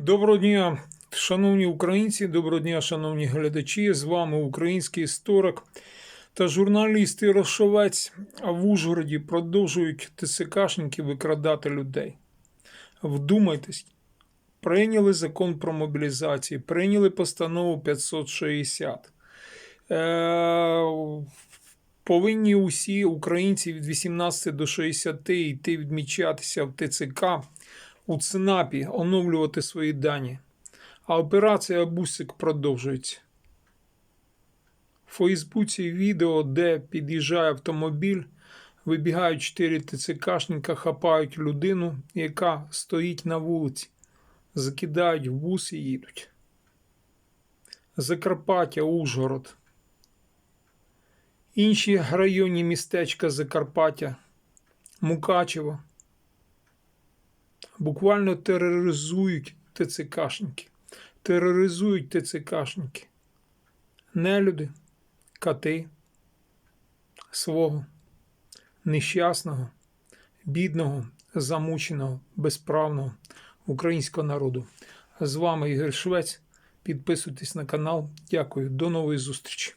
Доброго дня, шановні українці, доброго дня, шановні глядачі. З вами український історик та журналіст Ірошовець. В Ужгороді продовжують ТСКшники викрадати людей. Вдумайтесь, прийняли закон про мобілізацію, прийняли постанову 560. Е, повинні усі українці від 18 до 60 йти відмічатися в ТЦК у ЦНАПі оновлювати свої дані. А операція Бусик продовжується. В Фейсбуці відео, де під'їжджає автомобіль, вибігають чотири ТЦКшника, хапають людину, яка стоїть на вулиці, закидають в бус і їдуть. Закарпаття, Ужгород. Інші районні містечка Закарпаття, Мукачево буквально тероризують ТЦКшники. Тероризують ТЦКшники. Нелюди, кати свого нещасного, бідного, замученого, безправного українського народу. З вами Ігор Швець. Підписуйтесь на канал. Дякую. До нової зустрічі.